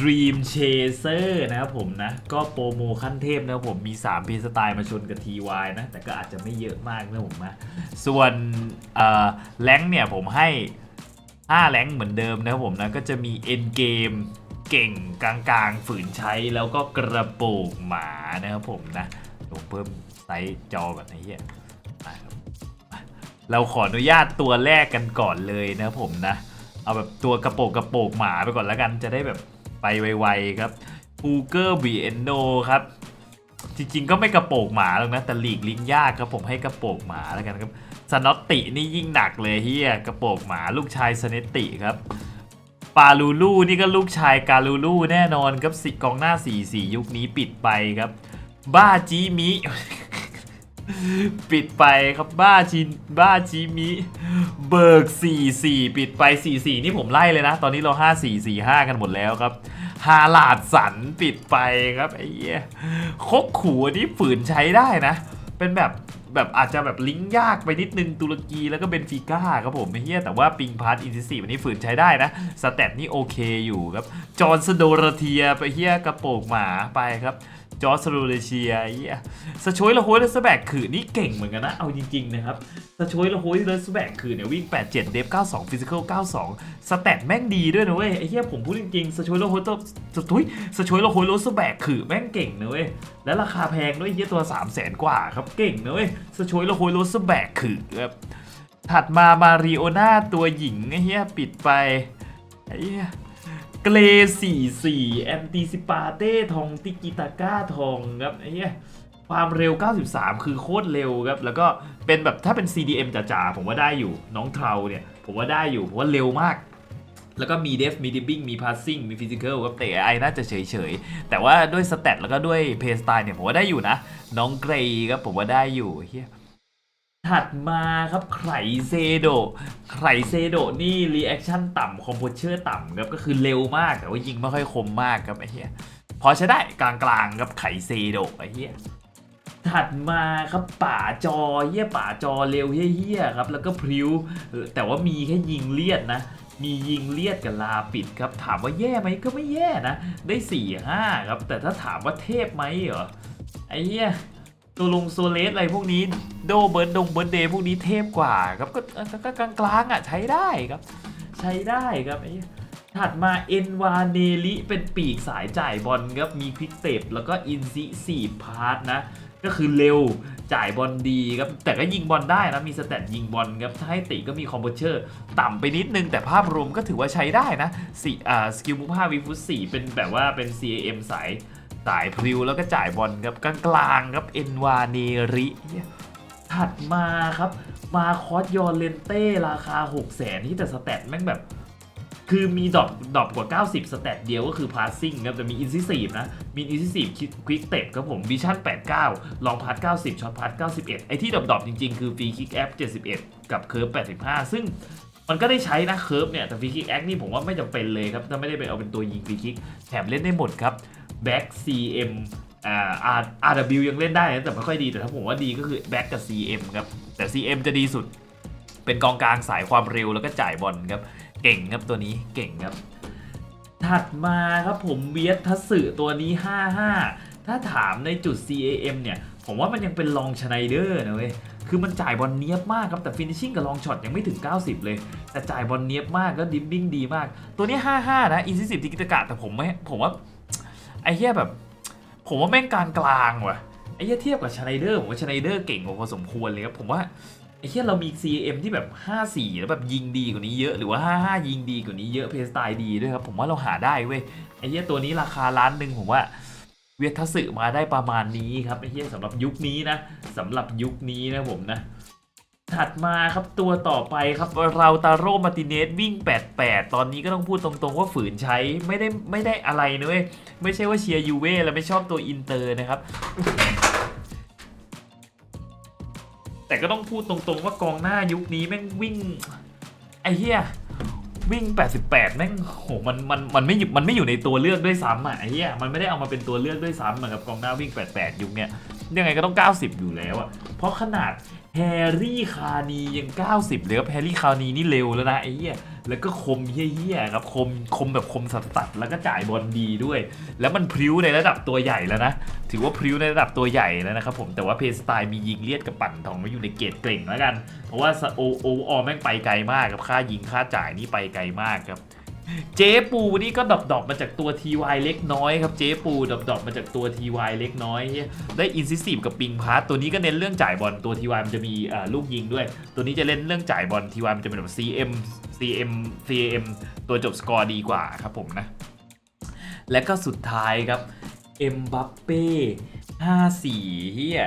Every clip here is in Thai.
Dream Chaser นะครับผมนะ ก็โปรโมขั้นเทพนะครับผมมี 3 เพลสไตล์มาชนกับ TY นะ แต่ก็อาจจะไม่เยอะมากนะผมนะ ส่วนเอ่อแรงค์เนี่ยผมให้ 5 แรงค์เหมือนเดิมนะครับผมนะ ก็จะมี End Game เก่งกลางๆ ฝืนใช้แล้วก็กระโปรงหมานะครับผมนะผมเพิ่มไซส์จอก่อนนะเฮียมาครับมาเราขออนุญาตตัวแรกกันก่อนเลยนะครับผมนะ เอาแบบตัวกระโปรงกระโปรงหมาไปก่อนแล้วกันจะได้แบบ ไปไวๆครับฟูเกอร์บีเอนโนครับ จริงๆก็ไม่กระโปงหมาหรอกนะ แต่หลีกลิงยากครับผมให้กระโปงหมาแล้วกันครับสนอตตินี่ยิ่งหนักเลยเฮียกระโปงหมาลูกชายสเนตติครับปาลูลูนี่ก็ลูกชายกาลูลูแน่นอนครับสิกองหน้า4 4ยุคนี้ปิดไปครับ บ้าจีมิปิดไปครับบ้าจินบ้าจิมิเบิก 44 ปิดไป 44 นี่ผมไล่เลยนะ ตอนนี้เรา 54 45 กันหมดแล้วครับ ฮาลาดสันปิดไปครับไอ้เหี้ยคกขู่อันนี้ฝืนใช้ได้นะ เป็นแบบแบบอาจจะแบบลิงก์ยากไปนิดนึงตุรกีแล้วก็เบนฟิก้าครับผมไอ้เหี้ยแต่ว่าปิงพาร์ตอินซิสีวันนี้ฝืนใช้ได้นะ สแตทนี่โอเคอยู่ครับ จอร์นสโดรเทียไปเหี้ยกระโปรงหมาไปครับ จอร์สโรเลเชียเหี้ยสโชยละโฮยและสแบกขือนี่เก่งเหมือนกันนะ เอาจริง ๆ นะครับสโชยละโฮยและสแบกขือเนี่ยวิ่ง 87 เดฟ 92 ฟิสิกอล 92 สแตทแม่งดีด้วยนะเว้ย ไอ้เหี้ยผมพูดจริงๆสโชยละโฮยตัวสทุยสโชยละโฮยและสแบกขือแม่งเก่งนะเว้ย และราคาแพงด้วยไอ้เหี้ยตัว 3 0 0แสนกว่าครับเก่งนะเว้ยสโชยละโฮยและสแบกขือครับถัดมามาริโอน่าตัวหญิงไอ้เหี้ยปิดไปไอ้เหี้ย เกร44แอนติซิปาเต้ทองติกิตาก้าทองครับไอ้เหี้ยความเร็ว 93 คือโคตรเร็วครับ แล้วก็เป็นแบบถ้าเป็น CDM จ๋าๆ ผมว่าได้อยู่ น้องเทาเนี่ย ผมว่าได้อยู่ ผมว่าเร็วมาก แล้วก็มีเดฟ มีดิบบิ้ง มีพาสซิ่ง มีฟิสิก a ลครับแต่ไอน่าจะเฉยๆ แต่ว่าด้วยสเตตแล้วก็ด้วยเพย์สไตล์เนี่ย ผมว่าได้อยู่นะ น้องเกรย์ครับผมว่าได้อยู่เฮีย ถัดมาครับไข่เซโดไข่เซโดนี่รีแอคชั่นต่ำคอมโพเชอร์ต่ำครับก็คือเร็วมากแต่ว่ายิงไม่ค่อยคมมากครับไอ้เหี้ยพอใช้ได้กลางๆครับไข่เซโดไอ้เหี้ยถัดมาครับป่าจอเหี้ยป่าจอเร็วเหี้ยครับแล้วก็พริ้วแต่ว่ามีแค่ยิงเลียดนะมียิงเลียดกับลาปิดครับ ถามว่าแย่ไหมก็ไม่แย่นะ ได้4ี่ห้าครับ แต่ถ้าถามว่าเทพไหมเหรอไอ้เหี้ย ตัวลงโซเลสอะไรพวกนี้โดเบิร์ดดงเบิร์ดเดย์พวกนี้เทพกว่าครับก็ก็ก็กลางกลางๆอะใช้ได้ครับ ใช้ได้ครับไอ้ถัดมาเอ็นวาเนลิเป็นปีกสายจ่ายบอลครับมีควิกเตปแล้วก็อินซิสี่พาร์ทนะก็คือเร็วจ่ายบอลดีครับแต่ก็ยิงบอลได้นะมีสแตทยิงบอลครับถ้าให้ติก็มีคอมโพเชอร์ต่ำไปนิดนึง แต่ภาพรวมก็ถือว่าใช้ได้นะสี่อ่าสกิลมูฟห้าวีฟุตสี่เป็นแบบว่าเป็น CAM สาย สายพริวแล้วก็จ่ายบอลครับกลางๆครับเอ็นวาเนริถัดมาครับ มาคอสยอนเลนเต้ราคา6 0แสนที่แต่สแตทแม่งแบบ คือมีดรอปดรอปกว่า 90 สแตทเดียวก็คือพาสซิ่งครับ แต่มีอินซิซีฟนะ มีอินซิซีฟควิกเต็ปครับผมวิชั่น 89 ลองพาส90 ช็อตพาส91 ไอที่ดรอปๆจริงๆ คือฟรีคิกแอป71 กับเคิร์ฟ85 ซึ่งมันก็ได้ใช้นะเคิร์ฟเนี่ยแต่ฟรีคิกแอคนี่ผมว่าไม่จำเป็นเลยครับ ถ้าไม่ได้ไปเอาเป็นตัวยิงฟรีคิกแถมเล่นได้หมดครับ แบ็ก CM อ่า R RW ยังเล่นได้นะแต่ไม่ค่อยดีแต่ถ้าผมว่าดีก็คือแบ็กกับ CM ครับแต่ CM จะดีสุด เป็นกองกลางสายความเร็วแล้วก็จ่ายบอลครับ เก่งครับตัวนี้เก่งครับ ถัดมาครับผมเวียดทัสึตัวนี้ 55 ถ้าถามในจุด CAM เนี่ย ผมว่ามันยังเป็นลองชไนเดอร์นะเว้ยคือมันจ่ายบอลเนียบมากครับ แต่ฟินิชชิ่งกับลองช็อตยังไม่ถึง 90 เลย แต่จ่ายบอลเนียบมากก็ดิฟบิ้งดีมาก ตัวนี้ 55 นะอินซิสิบทิกิตกะแต่ผมไม่ผมว่า ไอ้เหี้ยแบบ ผมว่าแม่งกลางกลางว่ะไอ้เหี้ยเทียบกับชไนเดอร์ผมว่าชไนเดอร์เก่งกว่าพอสมควรเลยครับผมว่าไอ้เหี้ยเรามี CM ที่แบบ54แล้วแบบยิงดีกว่านี้เยอะหรือว่า55ยิงดีกว่านี้เยอะเพย์สไตล์ดีด้วยครับผมว่าเราหาได้เว้ยไอ้เหี้ยตัวนี้ราคาล้านหนึ่งผมว่าเวียทัสึมาได้ประมาณนี้ครับไอ้เหี้ยสำหรับยุคนี้นะสำหรับยุคนี้นะผมนะ ถัดมาครับตัวต่อไปครับเราตาโรมาติเนสวิ่ง 88 ตอนนี้ก็ต้องพูดตรงๆว่าฝืนใช้ไม่ได้ไม่ได้อะไรนะเว้ยไม่ใช่ว่าเชียร์ยูเว่แล้วไม่ชอบตัวอินเตอร์นะครับ แต่ก็ต้องพูดตรงๆว่ากองหน้ายุคนี้แม่งวิ่ง ไอ้เหี้ยวิ่ง 88 แม่งโหมันมันมันไม่อยู่มันไม่อยู่ในตัวเลือกด้วยซ้ำอะไอ้เหี้ยมันไม่ได้เอามาเป็นตัวเลือกด้วยซ้ำเหมือนกับกองหน้าวิ่ง 88 ยุคเนี้ยยังไงก็ต้อง 90 อยู่แล้วอะเพราะขนาด แฮร์รี่คานียัง 90เลยครับแฮร์รี่คานีนี่เร็วแล้วนะไอ้เหี้ยแล้วก็คมเหี้ยๆครับคมคมแบบคมสัสๆแล้วก็จ่ายบอลดีด้วย แล้วมันพริ้วในระดับตัวใหญ่แล้วนะ ถือว่าพริ้วในระดับตัวใหญ่แล้วนะครับผมแต่ว่าเพสไตล์มียิงเลียดกับปั่นทองไม่อยู่ในเกรดเกร่งแล้วกัน เพราะว่าโอโอออแม่งไปไกลมากครับค่ายิงค่าจ่ายนี่ไปไกลมากครับ เจ๊ปูนี่ก็ดรอปดอปมาจากตัว TY เล็กน้อยครับ เจ๊ปูดรอปดอปมาจากตัว TY เล็กน้อยเฮ้ยได้อินซิสซีฟกับปิงพาร์ตตัวนี้ก็เน้นเรื่องจ่ายบอลตัว TY มันจะมีลูกยิงด้วย ตัวนี้จะเล่นเรื่องจ่ายบอล TY มันจะเป็นแบบ CM CM CM ตัวจบสกอร์ดีกว่าครับผมนะ และก็สุดท้ายครับเอ็มบัปเป้54เฮีย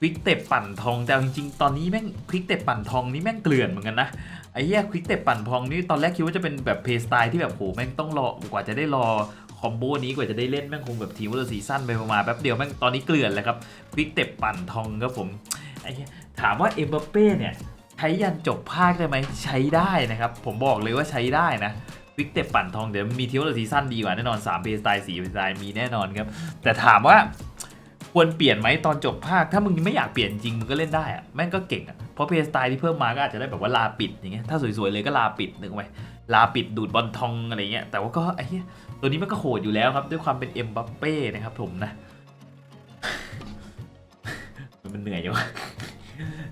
ควิกเตปปั่นทองแต่จริงๆ ตอนนี้แม่งควิกเตปปั่นทองนี่แม่งเกลื่อนเหมือนกันนะ ไอ้เหี้ยควิกเตปปั่นทองนี่ตอนแรกคิดว่าจะเป็นแบบเพย์สไตล์ที่แบบโหแม่งต้องรอกว่าจะได้รอคอมโบนี้กว่าจะได้เล่นแม่งคงแบบทีมว่าซีซั่นไปประมาณแป๊บเดียวแม่งตอนนี้เกลื่อนเลยครับควิกเตปปั่นทองครับผมไอ้เหี้ยถามว่าเอ็มบัปเป้เนี่ยใช้ยันจบภาคได้ไหมใช้ได้นะครับ ผมบอกเลยว่าใช้ได้นะวิกเตปปั่นทองเดี๋ยวมีเที่ยวละซีซั่นดีกว่าแน่นอน3เพย์สไตล์4เพย์สไตล์มีแน่นอนครับ แต่ถามว่า ควรเปลี่ยนไหมตอนจบภาค ถ้ามึงไม่อยากเปลี่ยนจริงมึงก็เล่นได้อะแม่งก็เก่งอะเพราะเพย์สไตล์ที่เพิ่มมาก็อาจจะได้แบบว่าลาปิดอย่างเงี้ยถ้าสวยๆเลยก็ลาปิดนึกไหมลาปิดดูดบอลทองอะไรเงี้ยแต่ว่าก็ไอ้เหี้ยตัวนี้มันก็โหดอยู่แล้วครับ ด้วยความเป็นเอ็มบัปเป้นะครับผมนะมันเหนื่อยจังวะ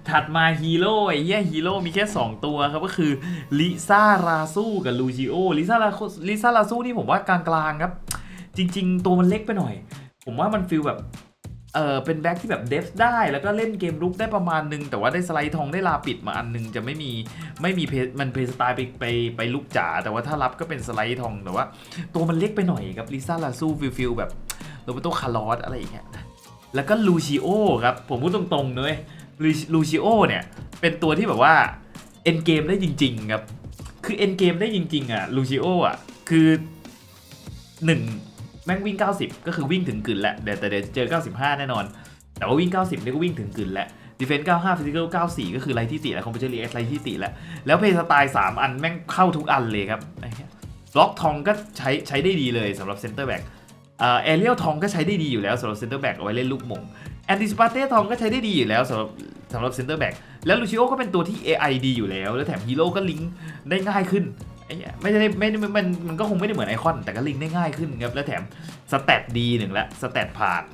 ถัดมาฮีโร่ไอ้เหี้ยฮีโร่มีแค่ 2 ตัวครับก็คือลิซ่าราซูกับลูชิโอลิซ่าราลิซ่าราซูนี่ผมว่ากลางๆครับ จริง ๆ ตัวมันเล็กไปหน่อย ผมว่ามันฟีลแบบ เออเป็นแบ็คที่แบบเดฟได้ แล้วก็เล่นเกมรุกได้ประมาณนึง แต่ว่าได้สไลด์ทองได้ลาปิดมาอันนึง จะไม่มีไม่มีเพมันเพสไตล์ไปไปไปลุกจ๋าแต่ว่าถ้ารับก็เป็นสไลด์ทองแต่ว่า ตัวมันเล็กไปหน่อยครับลิซ่าลาซูฟิลฟิลแบบโรเบโตคาร์ลอสอะไรอย่างเงี้ยแล้วก็ลูชิโอครับ ผมพูดตรงๆเลยลูชิโอเนี่ย เป็นตัวที่แบบว่าเอ็นเกมได้จริง ๆ ครับ คือเอ็นเกมได้จริง ๆ อะลูชิโออะ คือหนึ่ง แม่งวิ่ง 90 ก็คือวิ่งถึงกึ่นแหละเดี๋ยวแต่เดี๋ยวเจอ 95 แน่นอน แต่ว่าวิ่ง 90นี่ก็วิ่งถึงกึ่นแหละดีเฟนส์95ฟิสิกอล94 ก็คือไรที่ติแล้วคอมพิวเตอร์รีแอคไรที่ติแล้วแล้วเพย์สไตล์3อันแม่งเข้าทุกอันเลยครับบล็อกทองก็ใช้ใช้ได้ดีเลยสำหรับเซนเตอร์แบ็กเอเรียลทองก็ใช้ได้ดีอยู่แล้วสำหรับเซนเตอร์แบ็กเอาไว้เล่นลูกมงแอนติสปาเต้ทองก็ใช้ได้ดีอยู่แล้วสำหรับสำหรับเซนเตอร์แบ็กแล้วลูชิโอก็เป็นตัวที่ AI ดีอยู่แล้ว แล้วแถมฮีโร่ก็ลิงก์ได้ง่ายขึ้น ไอ้เหี้ยไม่ได้ไม่ได้มันมันก็คงไม่ได้เหมือนไอคอน แต่ก็ลิงก์ได้ง่ายขึ้นครับ แล้วแถมสเตตดีหนึ่งละสเตตผ่าน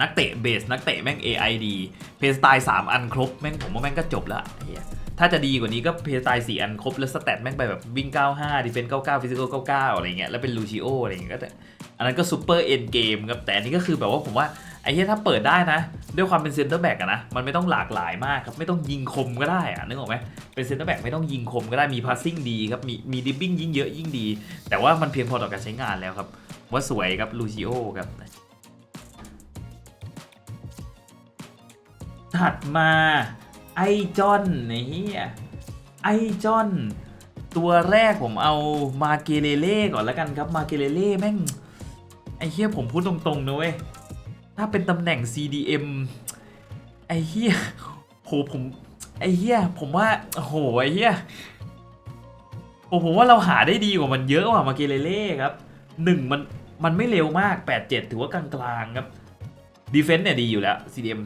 นักเตะเบส นักเตะแม่ง AI ดี เพย์สไตล์3อันครบ แม่งผมว่าแม่งก็จบละไอ้เหี้ยถ้าจะดีกว่านี้ก็เพย์สไตล์4อันครบ แล้วสเตตแม่งไปแบบวิ่ง 95ดิเฟนซ์99ฟิสิกอล99 อะไรเงี้ยแล้วเป็นลูชิโออะไรเงี้ยก็แต่อันนั้นก็ซูเปอร์เอ็นเกมครับแต่อันนี้ก็คือแบบว่าผมว่า อ้เหี้ยถ้าเปิดได้นะ ด้วยความเป็นเซนเตอร์แบ็กอะนะ มันไม่ต้องหลากหลายมากครับ ไม่ต้องยิงคมก็ได้อะนึกออกไหมเป็นเซนเตอร์แบ็กไม่ต้องยิงคมก็ได้มีพาสซิ่งดีครับ มีมีดิบบิ้งยิ่งเยอะยิ่งดี แต่ว่ามันเพียงพอต่อการใช้งานแล้วครับ ว่าสวยครับลูชิโอครับถัดมาไอจอนนี่ไอจอนตัวแรกผมเอามาเกเลเล่ก่อนแล้วกันครับมาเกเลเล่แม่งไอเฮียผมพูดตรงๆนะเว้ย ถ้าเป็นตำแหน่ง CDM ไอ้เฮียโหผมไอ้เหี้ยผมว่าโหไอ้เหี้ยโอ้ผมว่าเราหาได้ดีกว่ามันเยอะกว่ามาเกเลเล่ครับหนึ่งมันมันไม่เร็วมาก 8-7 ถือว่ากลางๆครับดีเฟนต์เนี่ยดีอยู่แล้ว CDM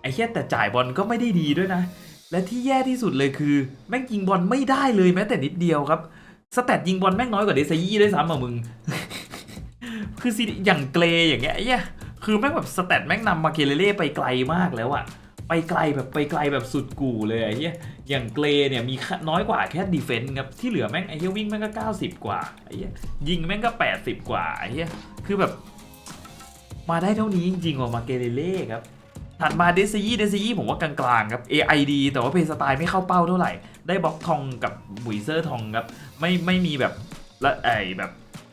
ไอ้เหี้ยแต่จ่ายบอลก็ไม่ได้ดีด้วยนะ และที่แย่ที่สุดเลยคือ แม่งยิงบอลไม่ได้เลยแม้แต่นิดเดียวครับ สแตทยิงบอลแม่งน้อยกว่าเดซยี่ด้วยซ้ำอะมึง คือซีอย่างเกรอย่างเงี้ยไอ้เหี้ย คือแม่งแบบสแตทแม่งนำมาเกเลเล่ไปไกลมากแล้วอะไปไกลแบบไปไกลแบบสุดกู่เลยไอ้เหี้ยอย่างเกรเนี่ยมีค่น้อยกว่าแค่ดีเฟนต์ครับที่เหลือแม่งไอ้เหี้ยวิ่งแม่งก็ 90 กว่าไอ้เหี้ยยิงแม่งก็ 80 กว่าไอ้เหี้ยคือแบบ มาได้เท่านี้จริงๆว่ะมาเกเรเล่ครับถัดมาเดซี่เดซี่ผมว่ากลางๆครับ AID แต่ว่าเพย์สไตล์ไม่เข้าเป้าเท่าไหร่ ได้บล็อกทองกับบุยเซอร์ทองครับ ไม่ไม่มีแบบละไอแบบ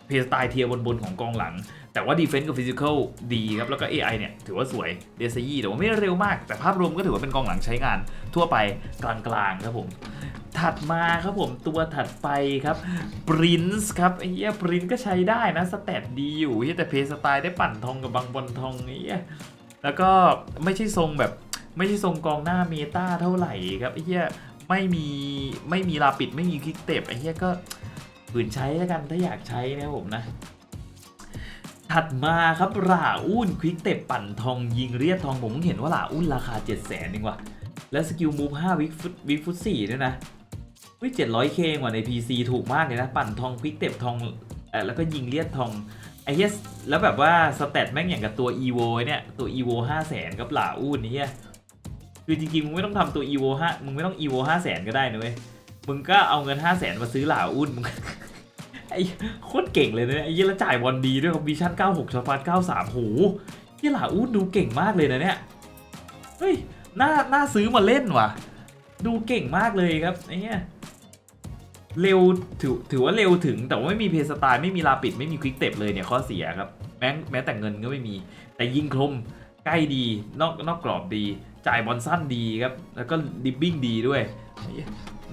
เพย์สไตล์เทียร์บนของกองหลัง แต่ว่าดีเฟนส์กับฟิสิกอลดีครับแล้วก็ AI เนี่ยถือว่าสวยเดซยี่แต่ว่าไม่ได้เร็วมาก แต่ภาพรวมก็ถือว่าเป็นกองหลังใช้งานทั่วไปกลางๆครับผม ถัดมาครับผมตัวถัดไปครับ Prince ครับไอ้เหี้ย Prince ก็ใช้ได้นะสเตตดีอยู่เหี้ยแต่เพย์สไตล์ได้ปั่นทองกับบางบอลทองไอ้เหี้ยแล้วก็ไม่ใช่ทรงแบบไม่ใช่ทรงกองหน้าเมตาเท่าไหร่ครับไอ้เหี้ยไม่มีไม่มีลาปิดไม่มีคลิกเตปไอ้เหี้ยก็ฝืนใช้แล้วกันถ้าอยากใช้นะผมนะ ถัดมาครับหล่าอุ้นควิกเตปปั่นทองยิงเรียดทองผมเพิ่งเห็นว่าหล่าอุ้นราคา 7 0 0 0 0นเองว่ะ แล้วสกิลมูฟ5วิกฟุตวิกฟุตสี่ด้วยนะวิเจ็ดร้อยเคกว่าใน PC ถูกมากเลยนะ ปั่นทองควิกเตปทองเออแล้วก็ยิงเลียดทองไอ้เหี้ยแล้วแบบว่าสเตตแม่งอย่างกับตัว EVO เนี่ยตัว EVO 5 0 0 0 0กับหล่าอุ้นนี่ยคือจริงๆมึงไม่ต้องทำตัว EVO 5มึงไม่ต้อง EVO 5 0 0 0 0ก็ได้นะเว้ยมึงก็เอาเงิน 5 0 0 0 0 0มาซื้อหล่าอุ้นมึง อ้โคตรเก่งเลยนะไอ้เหี้ยแล้วจ่ายบอลดีด้วยครับวิชั่น 96ช็อตฟาส93โหเหี้ยหล่าอุ้นดูเก่งมากเลยนะเนี่ยเฮ้ยน่าน่าซื้อมาเล่นว่ะ ดูเก่งมากเลยครับไอ้เนี้ยเร็วถือถือว่าเร็วถึงแต่ว่าไม่มีเพสไตล์ไม่มีลาปิดไม่มีควิกเต็ปเลยเนี่ยข้อเสียครับแม้แม้แต่เงินก็ไม่มี แต่ยิงคมใกล้ดีนอกนอกกรอบดี จ่ายบอลสั้นดีครับ แล้วก็ดิบบิ้งดีด้วยไอ้เหี้ย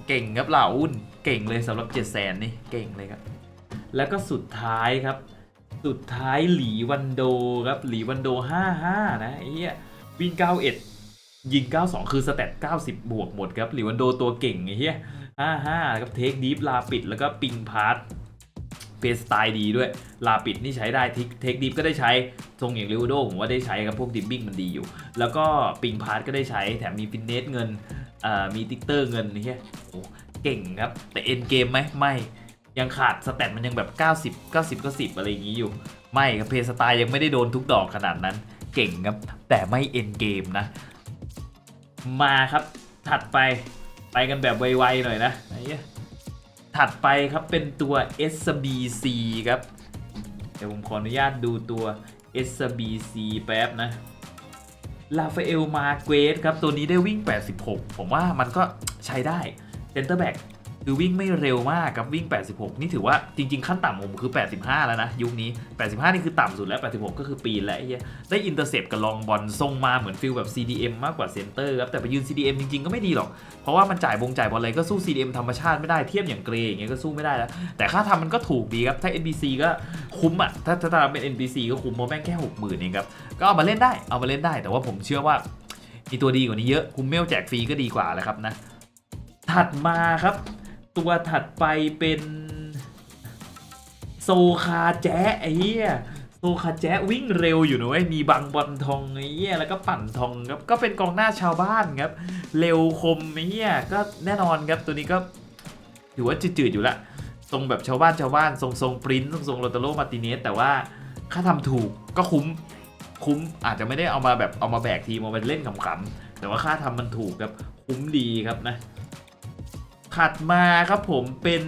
เก่งครับเหล่าอุ้น เก่งเลยสำหรับเจ็ดแสนนี่ เก่งเลยครับ แล้วก็สุดท้ายครับ สุดท้ายหลีวันโดครับหลีวันโด 55 นะไอ้เหี้ยวิ่ง 91 ยิง 92 คือสเตต90 บวกหมดครับหลีวันโดตัวเก่งไอ้เหี้ย55ครับเทคดีฟลาปิดแล้วก็ปิงพาร์ทเพสไตล์ดีด้วย ลาปิดนี่ใช้ได้เทคดีฟก็ได้ใช้ ทรงอย่างลิวโดผมว่าได้ใช้ครับพวกดิบบิ้งมันดีอยู่ แล้วก็ปิงพาร์ทก็ได้ใช้ แถมมีฟินเนสเงินมีติ๊กเตอร์เงินไอ้เหี้ยโอ้เก่งครับ แต่เอ็นเกมไหมไม่ ยังขาดสแตทมันยังแบบ 90 90 90 อะไรอย่างนี้อยู่ ไม่ครับเพย์สไตล์ยังไม่ได้โดนทุกดอกขนาดนั้น เก่งครับ แต่ไม่เอ็นเกมนะ มาครับถัดไปไปกันแบบไวๆหน่อยนะถัดไปครับเป็นตัว SBC ครับ เดี๋ยวผมขออนุญาตดูตัว SBC แป๊บนะลาฟาเอลมาเกรสครับ ตัวนี้ได้วิ่ง 86 ผมว่ามันก็ใช้ได้เซนเตอร์แบ็ก คือวิ่งไม่เร็วมากครับวิ่ง 86 นี่ถือว่าจริง ๆ ขั้นต่ำผมคือ 85 แล้วนะ ยุคนี้ 85 นี่คือต่ำสุดแล้ว 86 ก็คือปีแล้วไอ้ได้อินเตอร์เซปกับลองบอลทรงมาเหมือนฟิลแบบ CDM มากกว่าเซนเตอร์ครับ แต่ไปยืน CDM จริง ๆ ก็ไม่ดีหรอก เพราะว่ามันจ่ายบงจ่ายบอลอะไรก็สู้ CDM ธรรมชาติไม่ได้เทียบอย่างเกรย์อย่างเงี้ยก็สู้ไม่ได้แล้ว แต่ค่าทำมันก็ถูกดีครับ ถ้า NBC ก็คุ้มอะถ้าถ้าเป็น NBC ก็คุ้มเพราะแม่งแค่ 60,000เองครับก็เอามาเล่นได้เอามาเล่นได้ แต่ว่าผมเชื่อว่ามีตัวดีกว่านี้เยอะคุมเมลแจกฟรีก็ดีกว่าแหละครับนะถัดมาครับ ตัวถัดไปเป็นโซคาแจ๊ะไอ้เหี้ยโซคาแจ๊ะวิ่งเร็วอยู่นะเว้ยมีบังบอลทองไอ้เหี้ยแล้วก็ปั่นทองครับก็เป็นกองหน้าชาวบ้านครับ เร็วคมไอ้เหี้ยก็แน่นอนครับตัวนี้ก็ถือว่าจืดๆอยู่ละทรงแบบชาวบ้านชาวบ้านทรงทรงปริ้นทรงทรงโรตาโรมาติเนสแต่ว่าค่าทำถูกก็คุ้มคุ้มอาจจะไม่ได้เอามาแบบเอามาแบกทีมเอามาเล่นขำๆแต่ว่าค่าทำมันถูกครับคุ้มดีครับนะ ถัดมาครับผมเป็น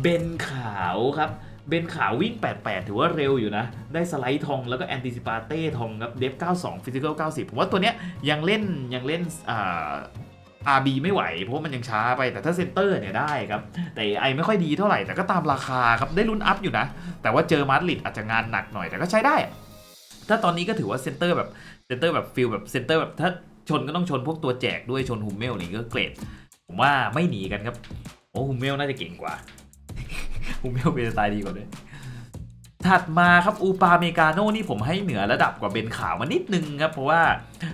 เบนขาวครับเบนขาววิ่ง 88 ถือว่าเร็วอยู่นะ ได้สไลด์ทองแล้วก็แอนติซิปาเต้ทองครับ เดฟ 92 ฟิสิกอล 90 ผมว่าตัวเนี้ยยังเล่นยังเล่นอ่า RB ไม่ไหว เพราะมันยังช้าไปแต่ถ้าเซนเตอร์เนี่ยได้ครับ แต่ไอไม่ค่อยดีเท่าไหร่ แต่ก็ตามราคาครับ ได้ลุ้นอัพอยู่นะ แต่ว่าเจอมาดริดอาจจะงานหนักหน่อยแต่ก็ใช้ได้ ถ้าตอนนี้ก็ถือว่าเซนเตอร์แบบเซนเตอร์แบบฟิลแบบเซนเตอร์แบบถ้าชนก็ต้องชนพวกตัวแจกด้วยชนฮุมเมลนี่ก็เกรด ผมว่าไม่หนีกันครับ โอ้ฮุมเมลน่าจะเก่งกว่าฮุมเมลเป็นสไตล์ดีกว่าด้วยถัดมาครับอูปาเมกาโน่นี่ผมให้เหนือระดับกว่าเบนขาวมานิดนึงครับ เพราะว่า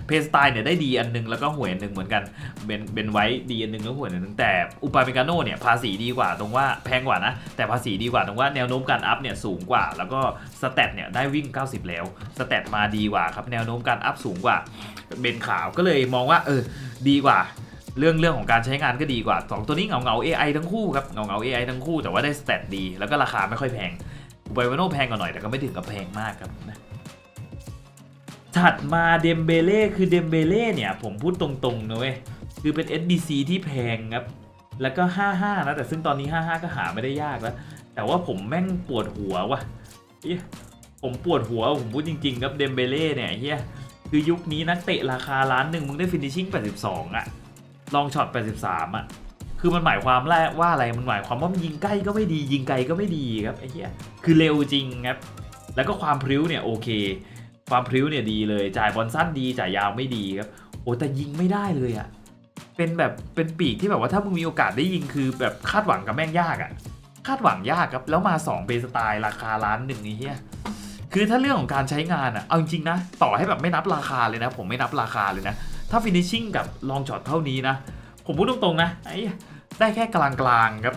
เพสไตล์เนี่ยได้ดีอันนึงแล้วก็ห่วยอันนึงเหมือนกันเบนเบนไว้ดีอันนึงแล้วห่วยอันนึงแต่อูปาเมกาโน่เนี่ยภาษีดีกว่าตรงว่าแพงกว่านะ แต่ภาษีดีกว่าตรงว่าแนวโน้มการอัพเนี่ยสูงกว่า แล้วก็สเตตเนี่ยได้วิ่ง 90 แล้วสเตตมาดีกว่าครับแนวโน้มการอัพสูงกว่าเบนขาวก็เลยมองว่าเออดีกว่า เรื่องเรื่องของการใช้งานก็ดีกว่า 2 ตัวนี้เงาเงา AI ทั้งคู่ครับเงาเงา AI ทั้งคู่แต่ว่าได้สเตตดี แล้วก็ราคาไม่ค่อยแพงอุบวาโนแพงกว่าหน่อยแต่ก็ไม่ถึงกับแพงมากครับนะถัดมาเดมเบเล่คือเดมเบเล่เนี่ย ผมพูดตรงๆนะเว้ยคือเป็น SBC ที่แพงครับ แล้วก็ 55 นะ แต่ซึ่งตอนนี้ 55 ก็หาไม่ได้ยากแล้ว แต่ว่าผมแม่งปวดหัวว่ะเหี้ยผมปวดหัว ผมพูดจริง ๆ ครับเดมเบเล่เนี่ยเฮียคือยุคนี้นักเตะราคาล้านหนึ่งมึงได้ฟินิชชิ่ง82 อะ ลองช็อต83อะคือมันหมายความแรกว่าอะไรมันหมายความว่ามันยิงใกล้ก็ไม่ดี ยิงไกลก็ไม่ดีครับไอ้เหี้ยคือเร็วจริงครับแล้วก็ความพริ้วเนี่ยโอเค ความพริ้วเนี่ยดีเลย จ่ายบอลสั้นดีจ่ายยาวไม่ดีครับโอ้แต่ยิงไม่ได้เลยอะเป็นแบบเป็นปีกที่แบบว่าถ้ามึงมีโอกาสได้ยิงคือแบบคาดหวังกับแม่งยากอะคาดหวังยากครับ แล้วมา2เบสไตล์ราคาล้านหนึ่งนี่เฮียคือถ้าเรื่องของการใช้งานอะเอาจริงๆนะ ต่อให้แบบไม่นับราคาเลยนะ ผมไม่นับราคาเลยนะ ถ้าฟินิชชิ่งกับลองช็อตเท่านี้นะ ผมพูดตรงๆนะไอ้ได้แค่กลางๆครับ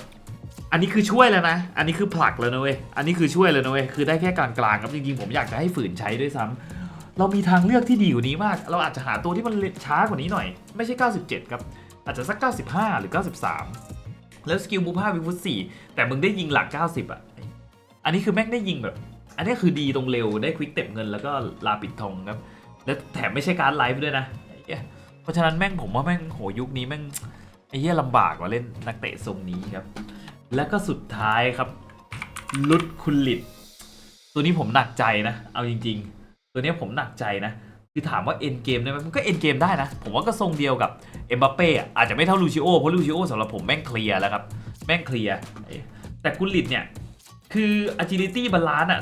อันนี้คือช่วยแล้วนะ อันนี้คือผลักแล้วนะเว้ย อันนี้คือช่วยแล้วนะเว้ย คือได้แค่กลางๆครับ จริงๆ ผมอยากจะให้ฝืนใช้ด้วยซ้ำเรามีทางเลือกที่ดีกว่านี้มาก เราอาจจะหาตัวที่มันช้ากว่านี้หน่อย ไม่ใช่ 97 ครับ อาจจะสัก 95 หรือ 93 แล้วสกิลบู5วิฟุต4แต่มึงได้ยิงหลัก 90 อะ อันนี้คือแม่งได้ยิงแบบ อันนี้คือดีตรงเร็ว ได้ควิกเต็บเงินแล้วก็ลาปิดทองครับ แล้วแถมไม่ใช่การดไลฟ์ด้วยนะ เพราะฉะนั้นแม่งผมว่าแม่งโหยุคนี้แม่งไอ้เหี้ยลำบากกว่าเล่นนักเตะทรงนี้ครับ และก็สุดท้ายครับ ลุดคุณลิดตัวนี้ผมหนักใจนะ เอาจริง ๆ ตัวนี้ผมหนักใจนะ คือถามว่าเอ็นเกมได้ไหมมันก็เอ็นเกมได้นะ ผมว่าก็ทรงเดียวกับเอ็มบัปเป้อาจจะไม่เท่าลูชิโอเพราะลูชิโอสำหรับผมแม่งเคลียร์แล้วครับ แม่งเคลียร์แต่กุลิดเนี่ยคือ agility balance อะ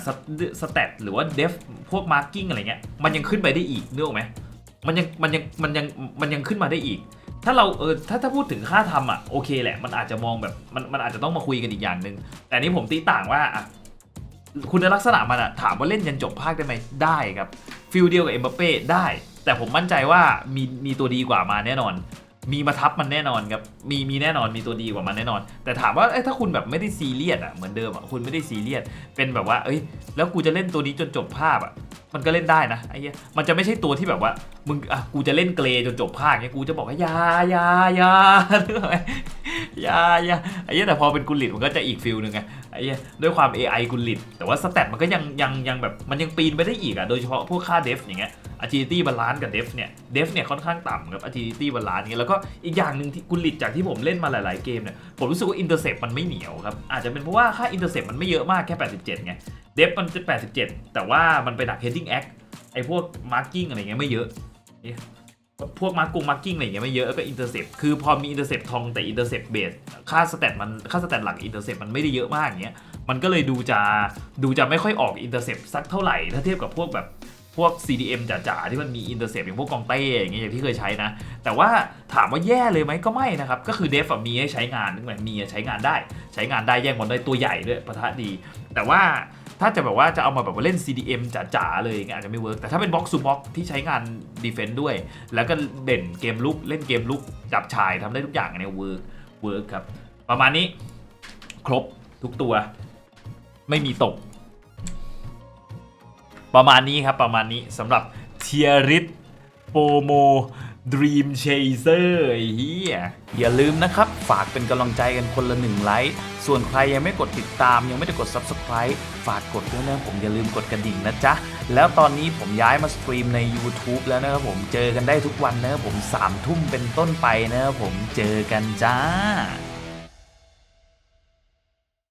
สเตตหรือว่า def พวก marking อะไรเงี้ย มันยังขึ้นไปได้อีกนึกออกไหม มันยังมันยังมันยังมันยังขึ้นมาได้อีก ถ้าเราเออถ้าถ้าพูดถึงค่าทำอะโอเคแหละ มันอาจจะมองแบบมันมันอาจจะต้องมาคุยกันอีกอย่างหนึ่งแต่นี้ผมตีต่างว่าอะคุณลักษณะมันอะถามว่าเล่นยันจบภาคได้ไหมได้ครับฟิลเดียวกับเอ็มบัปเป้ได้ แต่ผมมั่นใจว่ามีมีตัวดีกว่ามาแน่นอน มีมาทับมันแน่นอนครับมีมีแน่นอนมีตัวดีกว่ามันแน่นอน แต่ถามว่าเอ้ถ้าคุณแบบไม่ได้ซีเรียสอะเหมือนเดิมอะคุณไม่ได้ซีเรียสเป็นแบบว่า เอ้ยแล้วกูจะเล่นตัวนี้จนจบภาพอะ มันก็เล่นได้นะไอ้เหี้ยมันจะไม่ใช่ตัวที่แบบว่า มึงอะกูจะเล่นเกรจนจบภาคเนี้ยกูจะบอกว่าอยาอยาอยานึกออกไหมอยาอยาไอ้เหี้ยแต่พอเป็นกุลิตมันก็จะอีกฟิลหนึ่งไงไอ้เหี้ยด้วยความ AI กุลิตแต่ว่าสเตตมันก็ยังยังยังแบบมันยังปีนไปได้อีกอะโดยเฉพาะพวกค่าเดฟอย่างเงี้ย agility balance กับ def เนี่ย def เนี่ยค่อนข้างต่ำครับ agility balance เงี้ยแล้วก็อีกอย่างหนึ่งที่กุลิตจากที่ผมเล่นมาหลายๆเกมเนี่ยผมรู้สึกว่า intercept มันไม่เหนียวครับอาจจะเป็นเพราะว่าค่า intercept มันไม่เยอะมากแค่ 87ไง def มันจะ 87 แต่ว่ามันไปดัก heading act ไอพวก marking อะไรเงี้ยไม่เยอะพวกมาร์กงมาร์กิ้งอะไรเงี้ยไม่เยอะแล้วก็ intercept คือพอมี intercept ทองแต่ intercept base ค่า stat มันค่า stat หลัก intercept มันไม่ได้เยอะมากอย่างเงี้ยมันก็เลยดูจะดูจะไม่ค่อยออก intercept สักเท่าไหร่ถ้าเทียบกับพวกแบบพวก CDM จ๋าๆ ที่มันมี intercept อย่างพวกกองเต้อย่างเงี้ยอย่างที่เคยใช้นะ แต่ว่าถามว่าแย่เลยไหมก็ไม่นะครับ ก็คือ def อะมีให้ใช้งานนึกไหมมีใช้งานได้ ใช้งานได้แย่งบอลได้ตัวใหญ่ด้วยปะทะดี แต่ว่า ถ้าจะแบบว่าจะเอามาแบบว่าเล่น CDM จ๋าๆเลยอย่างเงี้ยอาจจะไม่เวิร์กแต่ถ้าเป็นบ็อกซ์ o บ็อกที่ใช้งานดีเฟน s ์ด้วย แล้วก็เด่นเกมลุกเล่นเกมลุกจับชายทำได้ทุกอย่างเนี้เวิร์กเวิร์กครับ ประมาณนี้ครบทุกตัว ไม่มีตก ประมาณนี้ครับประมาณนี้สำหรับเทียริสโปโม Dream Chaser เฮียอย่าลืมนะครับ ฝากเป็นกำลังใจกันคนละหนึ่งไลค์ ส่วนใครยังไม่กดติดตาม ยังไม่ได้กด Subscribe ฝากกดด้วยนะผมอย่าลืมกดกระดิ่งนะจ๊ะ แล้วตอนนี้ผมย้ายมาสตรีมใน YouTube แล้วนะครับผมเจอกันได้ทุกวันนะครับผม3ทุ่มเป็นต้นไปนะครับผมเจอกันจ้า